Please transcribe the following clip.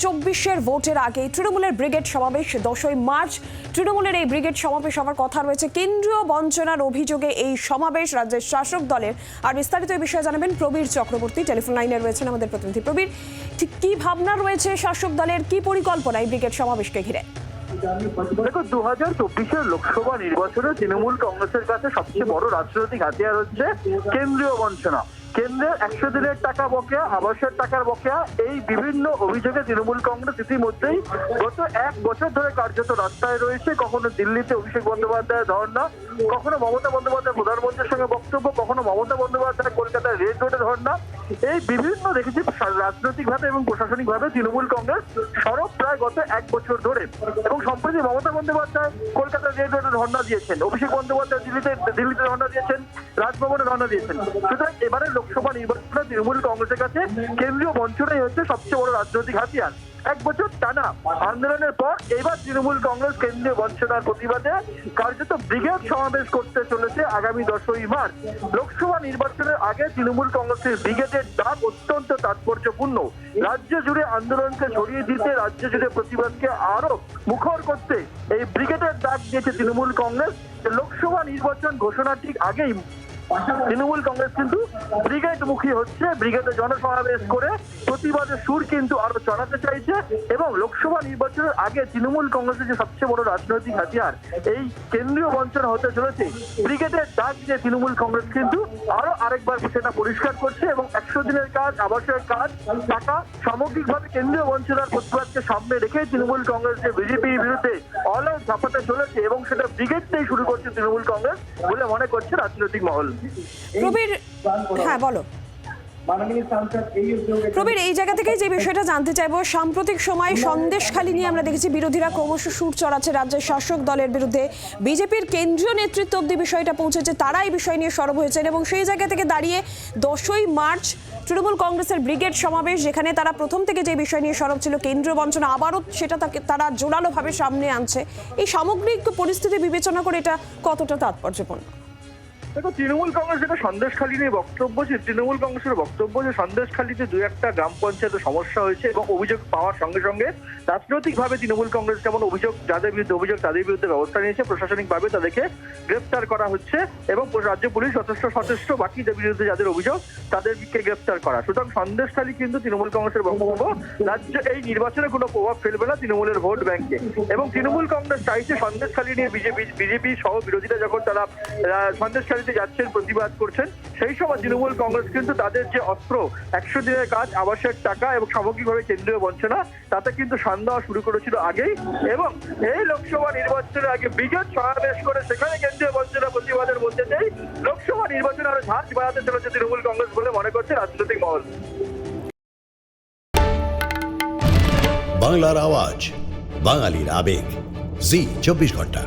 চব্বিশের ভোটের আগে তৃণমূলের ব্রিগেড সমাবেশ দশই মার্চ। তৃণমূলের এই ব্রিগেড সমাবেশ হওয়ার কথা রয়েছে। কেন্দ্রীয় বঞ্চনার অভিযোগে এই সমাবেশ রাজ্যের শাসক দলের। আর বিস্তারিত এই বিষয়ে জানাবেন প্রবীর চক্রবর্তী। টেলিফোন লাইনে রয়েছেন আমাদের প্রতিনিধি প্রবীর। ঠিক কি ভাবনা রয়েছে শাসক দলের? কি পরিকল্পনা এই ব্রিগেড সমাবেশকে ঘিরে? দেখো দু হাজার চব্বিশের লোকসভা নির্বাচনে তৃণমূল কংগ্রেসের কাছে সবচেয়ে বড় রাজনৈতিক হাতিয়ার হচ্ছে কেন্দ্রীয় বঞ্চনা। কেন্দ্রের একশো দিনের টাকা বকেয়া, আবাসের টাকার বকেয়া, এই বিভিন্ন অভিযোগে তৃণমূল কংগ্রেস ইতিমধ্যেই গত এক বছর ধরে কার্যত রাস্তায় রয়েছে। কখনো দিল্লিতে অভিষেক বন্দ্যোপাধ্যায়ের ধর্ণা, কখনো মমতা বন্দ্যোপাধ্যায় প্রধানমন্ত্রীর সঙ্গে বক্তব্য কখনো মমতা বন্দ্যোপাধ্যায় কলকাতায় রেড রোডে ধর্ণা এই বিভিন্ন দেখেছি রাজনৈতিকভাবে এবং প্রশাসনিকভাবে তৃণমূল কংগ্রেস সরব প্রায় গত এক বছর ধরে। এবং সম্প্রতি মমতা বন্দ্যোপাধ্যায় কলকাতার রেড রোডে ধর্ণা দিয়েছেন, অভিষেক বন্দ্যোপাধ্যায় দিল্লিতে দিল্লিতে ধর্ণা দিয়েছেন, রাজভবনে ধর্ণা দিয়েছেন। সুতরাং এবারে লোকসভা নির্বাচনে তৃণমূল কংগ্রেসের কাছে কেন্দ্রীয় মঞ্চটাই হচ্ছে সবচেয়ে বড় রাজনৈতিক হাতিয়ার। এক বছর টানা আন্দোলনের পর এবার তৃণমূল কংগ্রেস কেন্দ্রীয় বঞ্চনার প্রতিবাদে কার্যত ব্রিগেড সমাবেশ করতে চলেছে আগামী দশই মার্চ। লোকসভা নির্বাচনের আগে তৃণমূল কংগ্রেসের ব্রিগেডের ডাক অত্যন্ত তাৎপর্যপূর্ণ। রাজ্য জুড়ে আন্দোলনকে ছড়িয়ে দিতে, রাজ্য জুড়ে প্রতিবাদকে আরও মুখর করতে এই ব্রিগেডের ডাক দিয়েছে তৃণমূল কংগ্রেস। লোকসভা নির্বাচন ঘোষণার ঠিক আগেই তৃণমূল কংগ্রেস কিন্তু ব্রিগেড মুখী হচ্ছে ব্রিগেডে জনসমাবেশ করে প্রতিবাদের সুর কিন্তু আরও চড়াতে চাইছে এবং লোকসভা নির্বাচনের আগে তৃণমূল কংগ্রেসের যে সবচেয়ে বড় রাজনৈতিক হাতিয়ার, এই কেন্দ্রীয় বঞ্চনা হতে চলেছে। ব্রিগেডের ডাক দিয়ে তৃণমূল কংগ্রেস কিন্তু আরও আরেকবার সেটা পরিষ্কার করছে এবং একশো দিনের কাজ আবাসের কাজ, টাকা সামগ্রিকভাবে কেন্দ্রীয় বঞ্চনার প্রতিবাদকে সামনে রেখে তৃণমূল কংগ্রেস যে বিজেপির বিরুদ্ধে অল ঝাপাতে চলেছে এবং সেটা ব্রিগেডটাই শুরু করছে তৃণমূল কংগ্রেস বলে মনে করছে রাজনৈতিক মহল। প্রবীর হ্যাঁ বলো। প্রবীর এই জায়গা থেকেই যে বিষয়টা জানতে চাইব সাম্প্রতিক সময় সন্দেশখালী নিয়ে আমরা দেখেছি বিরোধীরা ক্রমশ সুর চড়াচ্ছে রাজ্যের শাসক দলের বিরুদ্ধে। বিজেপির কেন্দ্রীয় নেতৃত্ব অব্দি বিষয়টা পৌঁছেছে তারা এই বিষয় নিয়ে সরব হয়েছেন এবং সেই জায়গা থেকে দাঁড়িয়ে দশই মার্চ তৃণমূল কংগ্রেসের ব্রিগেড সমাবেশ যেখানে তারা প্রথম থেকে যে বিষয় নিয়ে সরব ছিল কেন্দ্রীয় বঞ্চনা আবারও সেটা তাকে তারা জোরালোভাবে সামনে আনছে। এই সামগ্রিক পরিস্থিতি বিবেচনা করে এটা কতটা তাৎপর্যপূর্ণ? দেখো তৃণমূল কংগ্রেস যেটা সন্দেশখালী নিয়ে বক্তব্য যে তৃণমূল কংগ্রেসের বক্তব্য যে সন্দেশখালীতে দু একটা গ্রাম পঞ্চায়েতে সমস্যা হয়েছে এবং অভিযোগ পাওয়ার সঙ্গে সঙ্গে রাজনৈতিকভাবে তৃণমূল কংগ্রেস যেমন অভিযোগ যাদের বিরুদ্ধে অভিযোগ তাদের বিরুদ্ধে ব্যবস্থা নিয়েছে প্রশাসনিকভাবে তাদেরকে গ্রেপ্তার করা হচ্ছে এবং রাজ্য পুলিশ যথেষ্ট সচেষ্ট বাকিদের বিরুদ্ধে যাদের অভিযোগ তাদেরকে গ্রেপ্তার করা। সুতরাং সন্দেশখালী কিন্তু তৃণমূল কংগ্রেসের বক্তব্য রাজ্য এই নির্বাচনে কোনো প্রভাব ফেলবে না তৃণমূলের ভোট ব্যাংকে। এবং তৃণমূল কংগ্রেস চাইছে সন্দেশখালী নিয়ে বিজেপি বিজেপি সহ বিরোধীরা যখন তারা আহ, সন্দেশখালীতে যাচ্ছেন, প্রতিবাদ করছেন, সেই সময় তৃণমূল কংগ্রেস কিন্তু তাদের যে অস্ত্র, একশো দিনের কাজ, আবাসের টাকা এবং সামগ্রিকভাবে কেন্দ্রীয় বঞ্চনা, তাতে কিন্তু শান দেওয়া শুরু করেছিল আগেই। এবং এই লোকসভা নির্বাচনের আগে বিজেপ সমাবেশ করে সেখানে কেন্দ্রীয় বঞ্চনা প্রতিবাদের মধ্যে নেই লোকসভা নির্বাচনে আরও ঝাঁজ বাড়াতে চলেছে তৃণমূল কংগ্রেস বলে মনে করছে রাজনৈতিক মহল। বাংলার আওয়াজ, বাঙালির আবেগ, জি, চব্বিশ ঘণ্টা।